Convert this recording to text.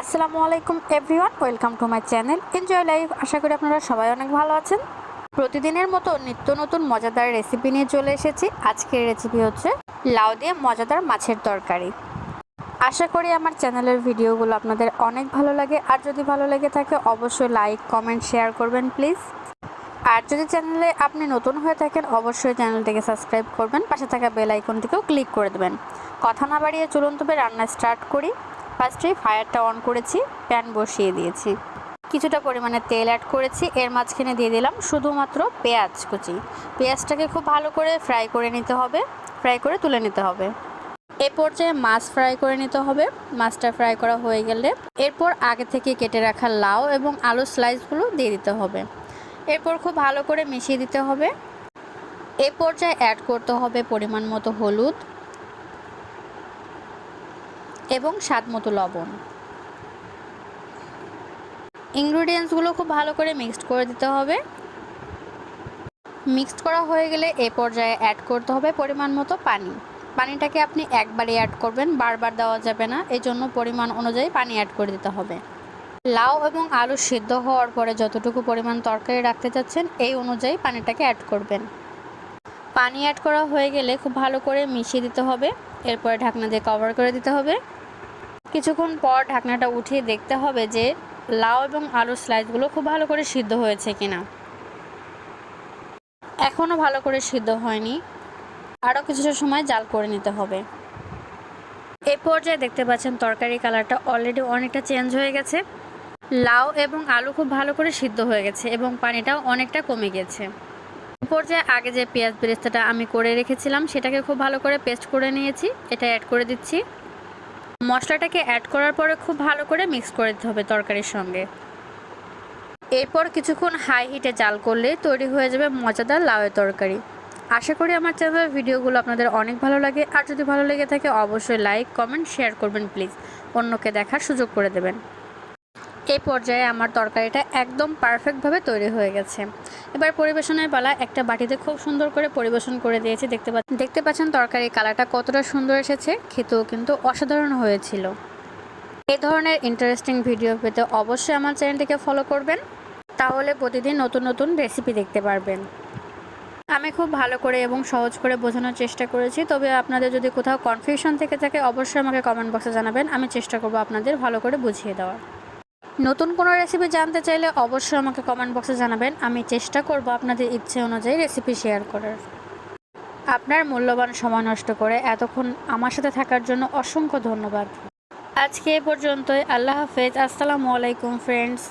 আসসালামু আলাইকুম everyone, welcome to my channel enjoy life. আশা করি আপনারা সবাই অনেক ভালো আছেন। প্রতিদিনের মতো নিত্য নতুন মজাদার রেসিপি নিয়ে চলে এসেছি। আজকের রেসিপি হচ্ছে লাউ দিয়ে মজাদার মাছের তরকারি। আশা করি আমার চ্যানেলের ভিডিওগুলো আপনাদের অনেক ভালো লাগে। আর যদি ভালো লেগে থাকে, অবশ্যই লাইক, কমেন্ট, শেয়ার করবেন প্লিজ। আর যদি চ্যানেলে আপনি নতুন হয়ে থাকেন, অবশ্যই চ্যানেলটিকে সাবস্ক্রাইব করবেন। পাশে থাকা বেল আইকনটিকেও ক্লিক করে দেবেন। কথা না বাড়িয়ে চলুন তবে রান্না স্টার্ট করি। ফার্স্টেই ফায়ারটা অন করেছি, প্যান বসিয়ে দিয়েছি। কিছুটা পরিমাণে তেল অ্যাড করেছি, এর মাঝখানে দিয়ে দিলাম শুধুমাত্র পেঁয়াজ কুচি। পেঁয়াজটাকে খুব ভালো করে ফ্রাই করে নিতে হবে ফ্রাই করে তুলে নিতে হবে। এ পর্যায়ে মাছ ফ্রাই করে নিতে হবে, মাছটা ফ্রাই করা হয়ে গেলে এরপর আগে থেকে কেটে রাখা লাউ এবং আলু স্লাইসগুলো দিয়ে দিতে হবে। এরপর খুব ভালো করে মিশিয়ে দিতে হবে। এ পর্যায়ে অ্যাড করতে হবে পরিমাণ মতো হলুদ এবং স্বাদ মতো লবণ। ইনগ্রিডিয়েন্টসগুলো খুব ভালো করে মিক্সড করে দিতে হবে। মিক্সড করা হয়ে গেলে এ পর্যায়ে অ্যাড করতে হবে পরিমাণ মতো পানি। পানিটাকে আপনি একবারে অ্যাড করবেন, বারবার দেওয়া যাবে না। এই জন্য পরিমাণ অনুযায়ী পানি অ্যাড করে দিতে হবে। লাউ এবং আলু সিদ্ধ হওয়ার পরে যতটুকু পরিমাণ তরকারি রাখতে চাচ্ছেন, এই অনুযায়ী পানিটাকে অ্যাড করবেন। পানি অ্যাড করা হয়ে গেলে খুব ভালো করে মিশিয়ে দিতে হবে। এরপরে ঢাকনা দিয়ে কভার করে দিতে হবে। কিছুক্ষণ পর ঢাকনাটা উঠিয়ে দেখতে হবে যে লাউ এবং আলুর স্লাইসগুলো খুব ভালো করে সিদ্ধ হয়েছে কিনা। এখনও ভালো করে সিদ্ধ হয়নি। আরও কিছুটা সময় জাল করে নিতে হবে। এ পর্যায়ে দেখতে পাচ্ছেন তরকারি কালারটা অলরেডি অনেকটা চেঞ্জ হয়ে গেছে। লাউ এবং আলু খুব ভালো করে সিদ্ধ হয়ে গেছে এবং পানিটাও অনেকটা কমে গেছে। পর্যায়ে আগে যে পেঁয়াজ বেরেস্তাটা আমি করে রেখেছিলাম, সেটাকে খুব ভালো করে পেস্ট করে নিয়েছি। এটা অ্যাড করে দিচ্ছি। মশলাটাকে অ্যাড করার পরে খুব ভালো করে মিক্স করে দিতে হবে তরকারির সঙ্গে। এরপর কিছুক্ষণ হাই হিটে জাল করলে তৈরি হয়ে যাবে মজাদার লাউয়ের তরকারি। আশা করি আমার চ্যানেলের ভিডিওগুলো আপনাদের অনেক ভালো লাগে। আর যদি ভালো লেগে থাকে, অবশ্যই লাইক কমেন্ট শেয়ার করবেন প্লিজ অন্যকে দেখার সুযোগ করে দেবেন। এই পর্যায়ে আমার তরকারিটা একদম পারফেক্টভাবে তৈরি হয়ে গেছে। এবার পরিবেশনের পালা একটা বাটিতে খুব সুন্দর করে পরিবেশন করে দিয়েছি। দেখতে পা দেখতে পাচ্ছেন তরকারির কালারটা কতটা সুন্দর এসেছে, খেতেও কিন্তু অসাধারণ হয়েছিল। এই ধরনের ইন্টারেস্টিং ভিডিও পেতে অবশ্যই আমার চ্যানেলটিকে ফলো করবেন, তাহলে প্রতিদিন নতুন নতুন রেসিপি দেখতে পারবেন। আমি খুব ভালো করে এবং সহজ করে বোঝানোর চেষ্টা করেছি, তবে আপনাদের যদি কোথাও কনফিউশন থেকে থাকে, অবশ্যই আমাকে কমেন্ট বক্সে জানাবেন। আমি চেষ্টা করব আপনাদের ভালো করে বুঝিয়ে দেওয়ার। নতুন কোনো রেসিপি জানতে চাইলে অবশ্যই আমাকে কমেন্ট বক্সে জানাবেন। আমি চেষ্টা করব আপনাদের ইচ্ছে অনুযায়ী রেসিপি শেয়ার করার। আপনার মূল্যবান সময় নষ্ট করে এতক্ষণ আমার সাথে থাকার জন্য অসংখ্য ধন্যবাদ। আজকে এ পর্যন্তই। আল্লাহ হাফেজ। আসসালামু আলাইকুম ফ্রেন্ডস